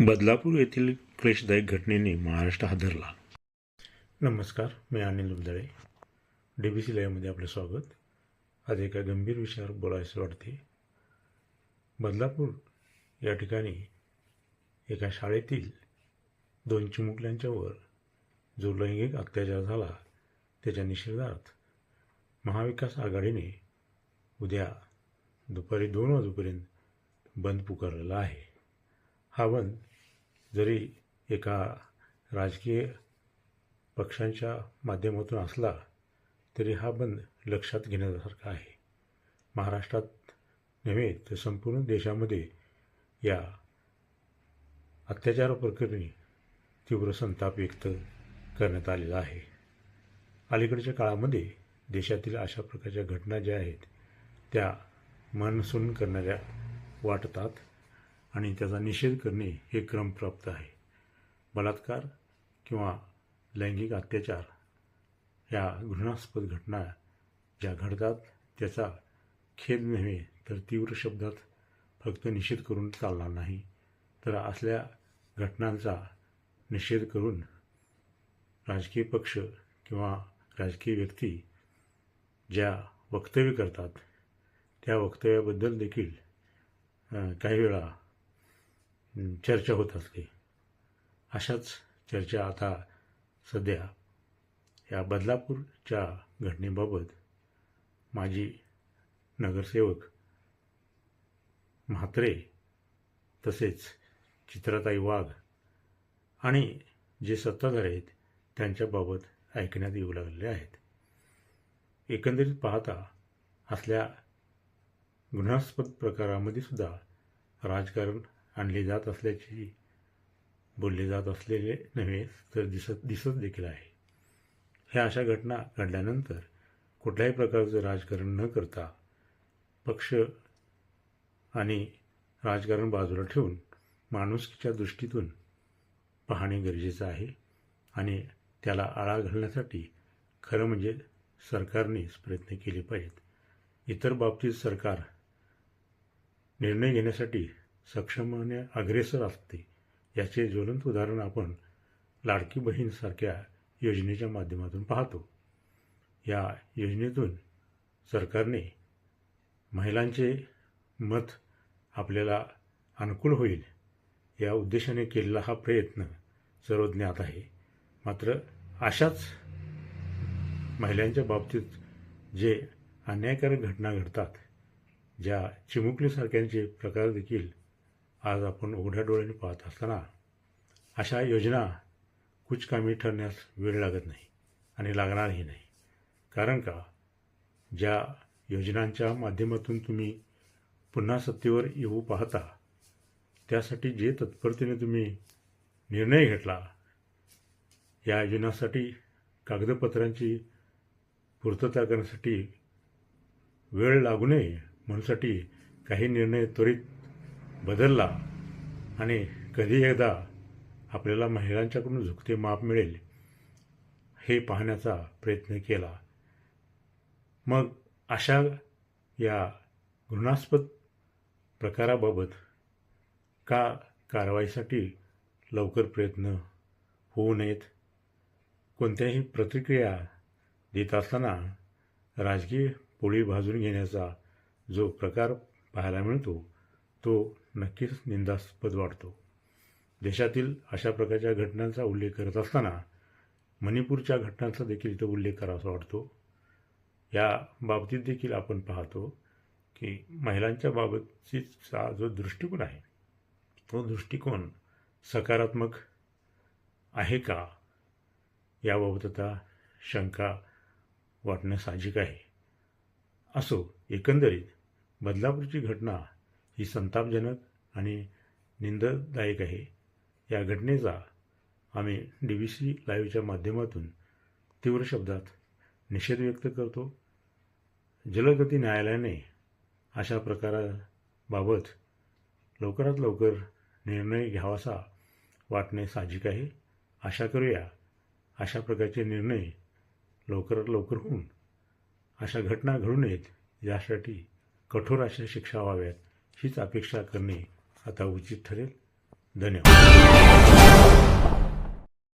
बदलापूर येथील क्लेशदायक घटनेने महाराष्ट्र हादरला. नमस्कार मी Anil Ubdale. D B C लाईव्हमध्ये आपलं स्वागत. आज एका गंभीर विषयावर बोलायचं वाटते. बदलापूर या ठिकाणी एका शाळेतील दोन चिमुकल्यांच्यावर जो लैंगिक अत्याचार झाला त्याच्या निषेधार्थ महाविकास आघाडीने उद्या दुपारी दोन वाजेपर्यंत बंद पुकारलेला आहे. हा बंद जरी एका राजकीय पक्षांच्या माध्यमातून असला तरी हा बंद लक्षात घेण्यासारखा आहे. महाराष्ट्रात नव्हे तर संपूर्ण देशामध्ये या अत्याचार प्रकरणी तीव्र संताप व्यक्त करण्यात आलेला आहे. अलीकडच्या काळामध्ये देशातील अशा प्रकारच्या घटना ज्या आहेत त्या मनसून करणाऱ्या वाटतात. आणि त्याचा निषेध करणे हे क्रमप्राप्त आहे. बलात्कार किंवा लैंगिक अत्याचार या घृणास्पद घटना ज्या घडतात त्याचा खेद नव्हे तर तीव्र शब्दात फक्त निषेध करून चालणार नाही. तर असल्या घटनांचा निषेध करून राजकीय पक्ष किंवा राजकीय व्यक्ती ज्या वक्तव्य करतात त्या वक्तव्याबद्दल देखील काही वेळा चर्चा होत असते. अशाच चर्चा आता सध्या या बदलापूरच्या घटनेबाबत माजी नगरसेवक म्हात्रे तसेच चित्राताई वाघ आणि जे सत्ताधार आहेत त्यांच्याबाबत ऐकण्यात येऊ लागलेले आहेत. एकंदरीत पाहता असल्या गुन्हास्पद प्रकारामध्ये सुद्धा राजकारण आणले जात असल्याची बोलले जात असलेले नव्हे तर दिसत दिसत देखील आहे. ह्या अशा घटना घडल्यानंतर कुठल्याही प्रकारचं राजकारण न करता पक्ष आणि राजकारण बाजूला ठेवून माणुसकीच्या दृष्टीतून पाहणे गरजेचं आहे आणि त्याला आळा घालण्यासाठी खरं म्हणजे सरकारनेच प्रयत्न केले पाहिजेत. इतर बाबतीत सरकार निर्णय घेण्यासाठी सक्षम आणि अग्रेसर असते. याचे ज्वलंत उदाहरण आपण लाडकी बहीणसारख्या योजनेच्या माध्यमातून पाहतो. या योजनेतून सरकारने महिलांचे मत आपल्याला अनुकूल होईल या उद्देशाने केलेला हा प्रयत्न सर्व ज्ञात आहे. मात्र अशाच महिलांच्या बाबतीत जे अन्यायकारक घटना घडतात ज्या चिमुकलीसारख्यांचे प्रकार देखील आज आपण उघड्या डोळ्याने पाहत असताना अशा योजना कुचकामी ठरण्यास वेळ लागत नाही आणि लागणारही नाही. कारण का? ज्या योजनांच्या माध्यमातून तुम्ही पुन्हा सत्तेवर येऊ पाहता त्यासाठी जे तत्परतेने तुम्ही निर्णय घेतला या योजनासाठी कागदपत्रांची पूर्तता करण्यासाठी वेळ लागू नये म्हणूनसाठी काही निर्णय त्वरित बदलला आणि कधी एकदा आपल्याला महिलांच्याकडून झुकते माप मिळेल हे पाहण्याचा प्रयत्न केला. मग अशा या घृणास्पद प्रकाराबाबत का कारवाईसाठी लवकर प्रयत्न होऊ नयेत? कोणत्याही प्रतिक्रिया देत असताना राजकीय पोळी भाजून घेण्याचा जो प्रकार पाहायला मिळतो तो नक्कीच निंदास्पद वाटतो. देशातील अशा प्रकारच्या घटनांचा उल्लेख करत असताना मणिपूरच्या घटनांचा देखील इथं उल्लेख करावासा वाटतो. या बाबतीत देखील आपण पाहतो की महिलांच्या बाबतीचा जो दृष्टिकोन आहे तो दृष्टिकोन सकारात्मक आहे का? याबाबत आता शंका वाटणं साहजिक आहे. असो एकंदरीत बदलापूरची घटना ही संतापजनक आणि निंददायक आहे. या घटनेचा आम्ही डी बी सी लाईव्हच्या माध्यमातून तीव्र शब्दात निषेध व्यक्त करतो. जलगती न्यायालयाने अशा प्रकाराबाबत लवकरात लवकर निर्णय घ्यावासा वाटणे साहजिक आहे. आशा करूया अशा प्रकारचे निर्णय लवकरात लवकर होऊन अशा घटना घडू नयेत यासाठी कठोर अशा शिक्षा व्हाव्यात. हीच अपेक्षा करणे आता उचित ठरेल. धन्यवाद.